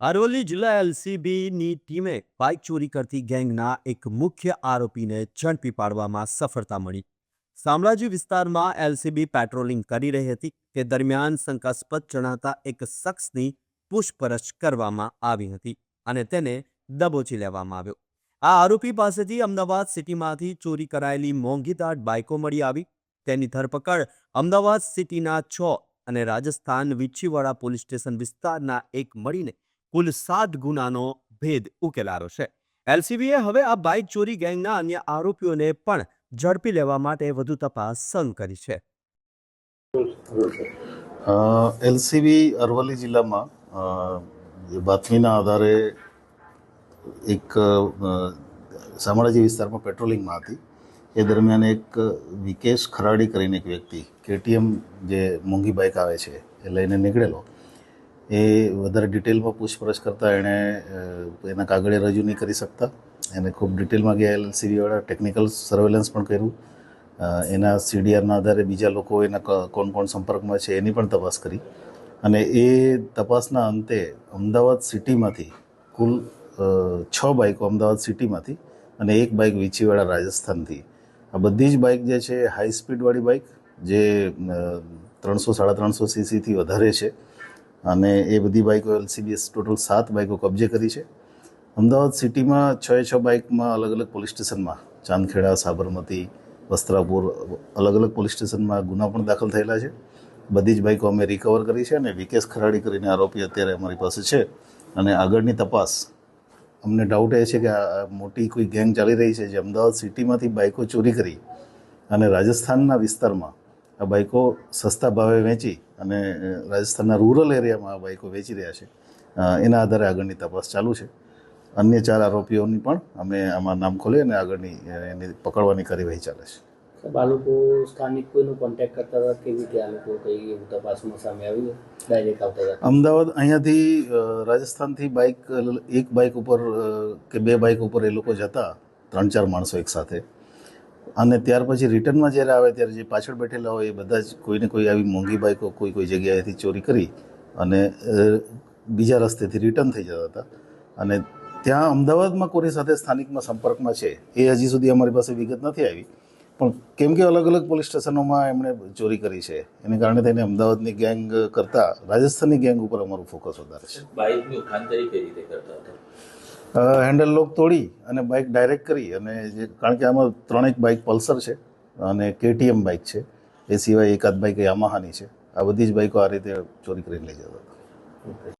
અરવલ્લી જિલ્લા એલસીબીની ટીમે બાઇક ચોરી કરતી ગેંગના એક મુખ્ય આરોપીને ઝડપી પાડવામાં સફળતા મળી. શામળાજી વિસ્તારમાં એલસીબી પેટ્રોલિંગ કરી રહી હતી તે દરમિયાન શંકાસ્પદ જણાતા એક શખ્સની પૂછપરછ કરવામાં આવી હતી અને તેને દબોચી લેવામાં આવ્યો. આ આરોપી પાસેથી અમદાવાદ સિટીમાંથી ચોરી કરાયેલી મોંઘીદાટ બાઇકો મળી આવી. તેની ધરપકડ અમદાવાદ સિટીના છ અને રાજસ્થાન વિછીવાડા પોલીસ સ્ટેશન વિસ્તારના એક મળીને કુલ સાત ગુનાનો ભેદ ઉકેલાયો છે. એલસીબીએ હવે આ બાઇક ચોરી ગેંગના અન્ય આરોપીઓને પણ ઝડપી લેવા માટે વધુ તપાસ સંઘ કરી છે. એલસીબી અરવલ્લી જિલ્લામાં બાતમીના આધારે એક શામળાજી વિસ્તારમાં પેટ્રોલિંગમાં હતી. એ દરમિયાન એક વિકેશ ખરાડી કરીને એક વ્યક્તિ, કેટીએમ જે મોંઘી બાઇક આવે છે, એ લઈને નીકળેલો. એ વધારે ડિટેલમાં પૂછપરછ કરતાં એણે એના કાગળે રજૂ નહીં કરી શકતા. એને ખૂબ ડિટેલમાં ગયા એલસીબીવાળા ટેકનિકલ સર્વેલન્સ પણ કર્યું. એના સીડીઆરના આધારે બીજા લોકો એના કોણ કોણ સંપર્કમાં છે એની પણ તપાસ કરી. અને એ તપાસના અંતે અમદાવાદ સિટીમાંથી કુલ છ બાઇકો અમદાવાદ સિટીમાંથી અને એક બાઇક વીંછીવાડા રાજસ્થાનથી. આ બધી જ બાઇક જે છે, હાઈ સ્પીડવાળી બાઇક જે ત્રણસો, સાડા ત્રણસો સીસીથી વધારે છે. અને એ બધી બાઇકો એલસીબીએસ ટોટલ સાત બાઇકો કબજે કરી છે. અમદાવાદ સિટીમાં છ છ બાઇકમાં અલગ અલગ પોલીસ સ્ટેશનમાં, ચાંદખેડા, સાબરમતી, વસ્ત્રાપુર, અલગ અલગ પોલીસ સ્ટેશનમાં ગુના પણ દાખલ થયેલા છે. બધી જ બાઇકો અમે રિકવર કરી છે અને વિકેશ ખરાડી કરીને આરોપી અત્યારે અમારી પાસે છે. અને આગળની તપાસ, અમને ડાઉટ એ છે કે આ મોટી કોઈ ગેંગ ચાલી રહી છે જે અમદાવાદ સિટીમાંથી બાઇકો ચોરી કરી અને રાજસ્થાનના વિસ્તારમાં આ બાઇકો સસ્તા ભાવે વેચી અને રાજસ્થાનના રૂરલ એરિયામાં આ બાઇકો વેચી રહ્યા છે. એના આધારે આગળની તપાસ ચાલુ છે. અન્ય ચાર આરોપીઓની પણ અમે આમાં નામ ખોલી અને આગળની એની પકડવાની કાર્યવાહી ચાલે છે. આ લોકો સ્થાનિક કોઈનો કોન્ટેક્ટ કરતા હતા? કેવી રીતે આ લોકો કઈ તપાસમાં સામે આવી ડાયરેક્ટ આવતા હતા? અમદાવાદ અહીંયાથી રાજસ્થાનથી બાઇક એક બાઇક ઉપર કે બે બાઇક ઉપર એ લોકો જતા ત્રણ ચાર માણસો એકસાથે અને ત્યાર પછી રિટર્નમાં જ્યારે આવે ત્યારે જે પાછળ બેઠેલા હોય એ બધા જ કોઈને કોઈ આવી મોંઘી બાઇકો કોઈ કોઈ જગ્યાએથી ચોરી કરી અને બીજા રસ્તેથી રિટર્ન થઈ જતા હતા. અને ત્યાં અમદાવાદમાં કોની સાથે સ્થાનિકમાં સંપર્કમાં છે. એ હજી સુધી અમારી પાસે વિગત નથી આવી. પણ કેમ કે અલગ અલગ પોલીસ સ્ટેશનોમાં એમણે ચોરી કરી છે. એને કારણે થઈને અમદાવાદની ગેંગ કરતાં રાજસ્થાનની ગેંગ ઉપર અમારું ફોકસ વધારે છે. બાઇકની હેન્ડલ લોક તોડી અને બાઇક ડાયરેક્ટ કરી અને જે, કારણ કે આમાં ત્રણેક બાઇક પલ્સર છે અને કેટીએમ બાઇક છે. એ સિવાય એકાદ બાઇક યામાહાની છે. આ બધી જ બાઇકો આ રીતે ચોરી કરીને લઈ જતા